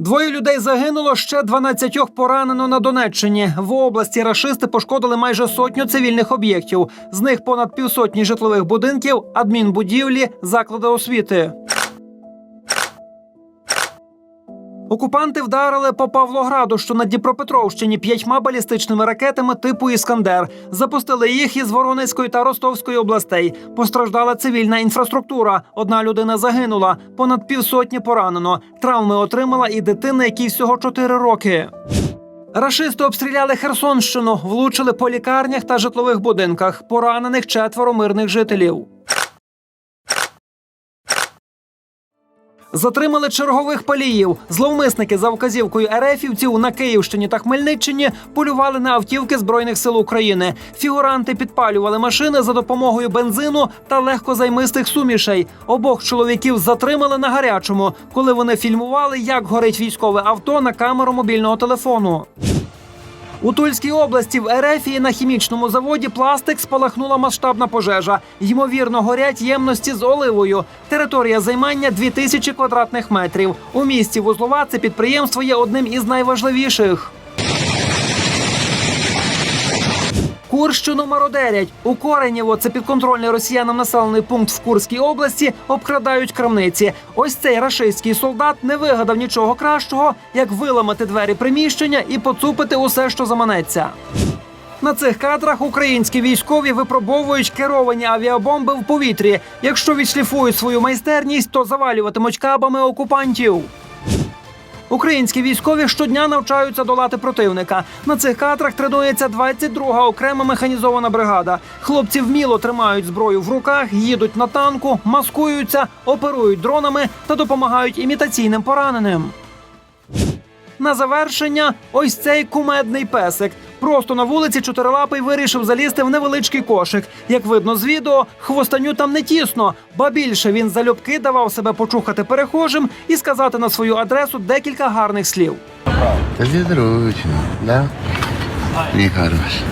Двоє людей загинуло, ще 12 поранено на Донеччині. В області рашисти пошкодили майже сотню цивільних об'єктів. З них понад півсотні житлових будинків, адмінбудівлі, заклади освіти. Окупанти вдарили по Павлограду, що на Дніпропетровщині п'ятьма балістичними ракетами типу Іскандер. Запустили їх із Воронезької та Ростовської областей. Постраждала цивільна інфраструктура. Одна людина загинула, понад півсотні поранено. Травми отримала і дитина, якій всього 4 роки. Рашисти обстріляли Херсонщину, влучили по лікарнях та житлових будинках. Поранених четверо мирних жителів. Затримали чергових паліїв. Зловмисники за вказівкою ерефівців на Київщині та Хмельниччині полювали на автівки збройних сил України. Фігуранти підпалювали машини за допомогою бензину та легкозаймистих сумішей. Обох чоловіків затримали на гарячому, коли вони фільмували, як горить військове авто на камеру мобільного телефону. У Тульській області в Ерефії на хімічному заводі пластик спалахнула масштабна пожежа. Ймовірно, горять ємності з оливою. Територія займання 2000 квадратних метрів. У місті Вузлова це підприємство є одним із найважливіших. Курщину мародерять. У Коренєво, це підконтрольний росіянам населений пункт в Курській області, обкрадають крамниці. Ось цей рашистський солдат не вигадав нічого кращого, як виламати двері приміщення і поцупити усе, що заманеться. На цих кадрах українські військові випробовують керовані авіабомби в повітрі. Якщо відшліфують свою майстерність, то завалюватимуть кабами окупантів. Українські військові щодня навчаються долати противника. На цих кадрах тренується 22-га окрема механізована бригада. Хлопці вміло тримають зброю в руках, їдуть на танку, маскуються, оперують дронами та допомагають імітаційним пораненим. На завершення, ось цей кумедний песик. Просто на вулиці чотирилапий вирішив залізти в невеличкий кошик. Як видно з відео, хвостаню там не тісно, ба більше він залюбки давав себе почухати перехожим і сказати на свою адресу декілька гарних слів. Тобі зручно, да? Мій хороший.